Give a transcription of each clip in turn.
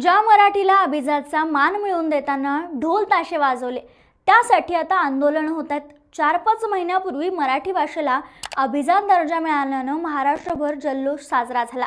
ज्या मराठीला अभिजातचा मान मिळवून देताना ढोल ताशे वाजवले त्यासाठी आता आंदोलन होत आहेत. चार पाच महिन्यापूर्वी मराठी भाषेला अभिजात दर्जा मिळाल्यानं महाराष्ट्रभर जल्लोष साजरा झाला.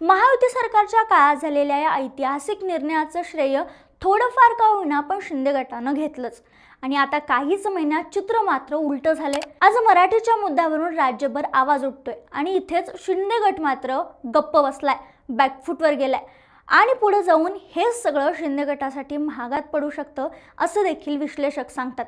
महायुती सरकारच्या काळात झालेल्या या ऐतिहासिक निर्णयाचं श्रेय थोडंफार का होईना पण शिंदे गटानं घेतलंच. आणि आता काहीच महिन्यात चित्र मात्र उलटं झालंय. आज मराठीच्या मुद्द्यावरून राज्यभर आवाज उठतोय आणि इथेच शिंदे गट मात्र गप्प बसलाय बॅकफूटवर गेलाय. आणि पुढे जाऊन हेच सगळं शिंदे गटासाठी महागात पडू शकतं असं देखील विश्लेषक सांगतात.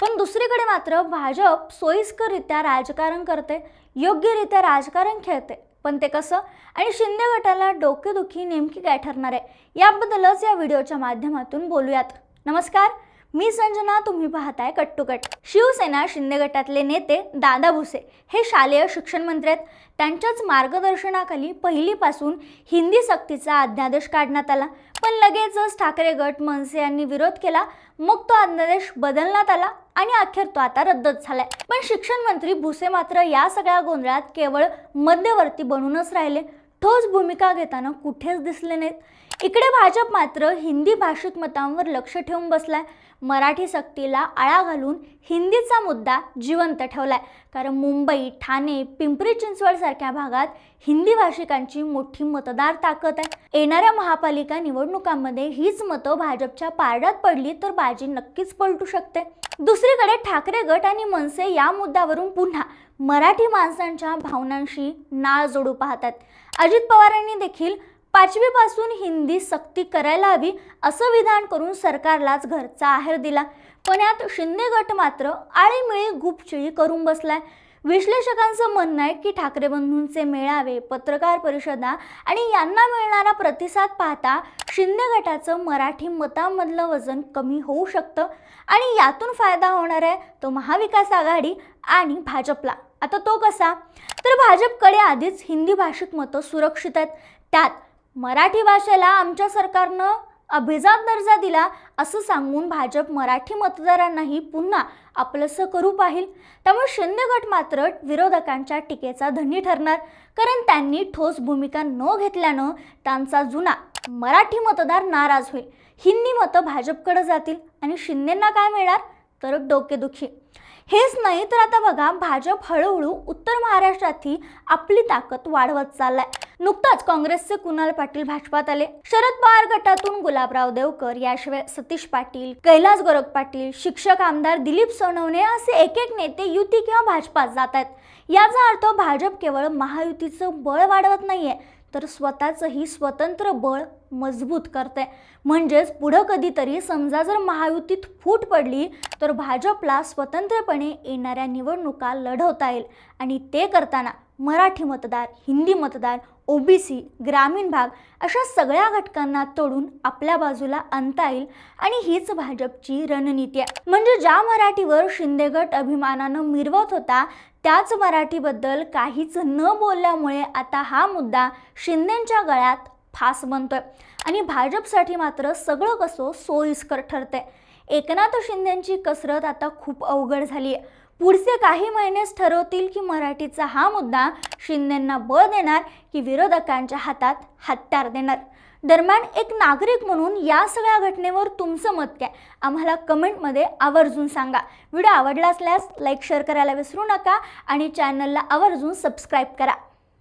पण दुसरीकडे मात्र भाजप सोयीस्कररित्या राजकारण करते योग्यरित्या राजकारण खेळते. पण ते कसं? आणि शिंदे गटाला डोकेदुखी नेमकी काय ठरणार आहे? याबद्दलच या व्हिडिओच्या माध्यमातून बोलूयात. नमस्कार मी संजना तुम्ही पाहताय कट्टुकट. शिवसेना शिंदे गटातले नेते दादा भुसे हे शालेय शिक्षण मंत्री आहेत. त्यांच्याच मार्गदर्शनाखाली पहिलीपासून हिंदी सक्तीचा अध्यादेश काढण्यात आला. पण लगेचच ठाकरे गट मनसे यांनी विरोध केला. मग तो अध्यादेश बदलण्यात आला आणि अखेर तो आता रद्दच झालाय. पण शिक्षण मंत्री भुसे मात्र या सगळ्या गोंधळात केवळ मध्यवर्ती बनूनच राहिले. ठोस भूमिका घेताना कुठेच दिसले नाहीत. इकडे भाजप मात्र हिंदी भाषिक मतांवर लक्ष ठेवून बसलाय. मराठी सक्तीला आळा घालून हिंदीचा मुद्दा जिवंत ठेवला आहे कारण मुंबई ठाणे पिंपरी चिंचवडसारख्या भागात हिंदी भाषिकांची मोठी मतदार ताकद आहे. येणाऱ्या महापालिका निवडणुकांमध्ये हीच मतं भाजपच्या पारड्यात पडली तर बाजी नक्कीच पलटू शकते. दुसरीकडे ठाकरे गट आणि मनसे या मुद्द्यावरून पुन्हा मराठी माणसांच्या भावनांशी नाळ जोडू पाहतात. अजित पवारांनी देखील पाचवीपासून हिंदी सक्ती करायला हवी असं विधान करून सरकारलाच घरचा आहेर दिला. पण यात शिंदे गट मात्र आळीमिळी गुपचिळी करून बसलाय. विश्लेषकांचं म्हणणं आहे की ठाकरे बंधूंचे मेळावे पत्रकार परिषदा आणि यांना मिळणारा प्रतिसाद पाहता शिंदे गटाचं मराठी मतांमधलं वजन कमी होऊ शकतं आणि यातून फायदा होणार आहे तो महाविकास आघाडी आणि भाजपला. आता तो कसा? तर भाजपकडे आधीच हिंदी भाषिक मतं सुरक्षित आहेत. त्यात मराठी भाषेला आमच्या सरकारनं अभिजात दर्जा दिला असं सांगून भाजप मराठी मतदारांनाही पुन्हा आपलंसं करू पाहिल. त्यामुळे शिंदे गट मात्र विरोधकांच्या टीकेचा धनी ठरणार. कारण त्यांनी ठोस भूमिका न घेतल्यानं त्यांचा जुना मराठी मतदार नाराज होईल. हिंदी मतं भाजपकडे जातील आणि शिंदेंना काय मिळणार? तर डोकेदुखी. हेच नाही तर आता बघा भाजप हळूहळू उत्तर महाराष्ट्रातही आपली ताकद वाढवत चाललाय. नुकताच काँग्रेसचे कुणाल पाटील भाजपात आले. शरद पवार गटातून गुलाबराव देवकर याशिवाय सतीश पाटील कैलास गोरख पाटील शिक्षक आमदार दिलीप सोनवणे असे एक एक नेते युती किंवा भाजपात जात आहेत. याचा अर्थ भाजप केवळ महायुतीचं बळ वाढवत नाहीये तर स्वतःचंही स्वतंत्र बळ मजबूत करते म्हणजेच पुढं कधीतरी समजा जर महायुतीत फूट पडली तर भाजपला स्वतंत्रपणे येणाऱ्या निवडणुका लढवता येईल. आणि ते करताना मराठी मतदार हिंदी मतदार ओबीसी ग्रामीण भाग अशा सगळ्या घटकांना तोडून आपल्या बाजूला आणता येईल आणि हीच भाजपची रणनीती आहे. म्हणजे ज्या मराठीवर शिंदेगट अभिमानानं मिरवत होता त्याच मराठीबद्दल काहीच न बोलल्यामुळे आता हा मुद्दा शिंदेंच्या गळ्यात फास बनतोय. आणि भाजपसाठी मात्र सगळं कसं सोयीस्कर ठरते एकनाथ शिंदेंची कसरत आता खूप अवघड झाली आहे पुढचे काही महिनेच ठरवतील की मराठीचा हा मुद्दा शिंदेंना बळ देणार की विरोधकांच्या हातात हत्यार देणार. दरम्यान एक नागरिक म्हणून या सगळ्या घटनेवर तुमचं मत काय? आम्हाला कमेंटमध्ये आवर्जून सांगा. व्हिडिओ आवडला असल्यास लाईक शेअर करायला विसरू नका आणि चॅनलला आवर्जून सबस्क्राईब करा.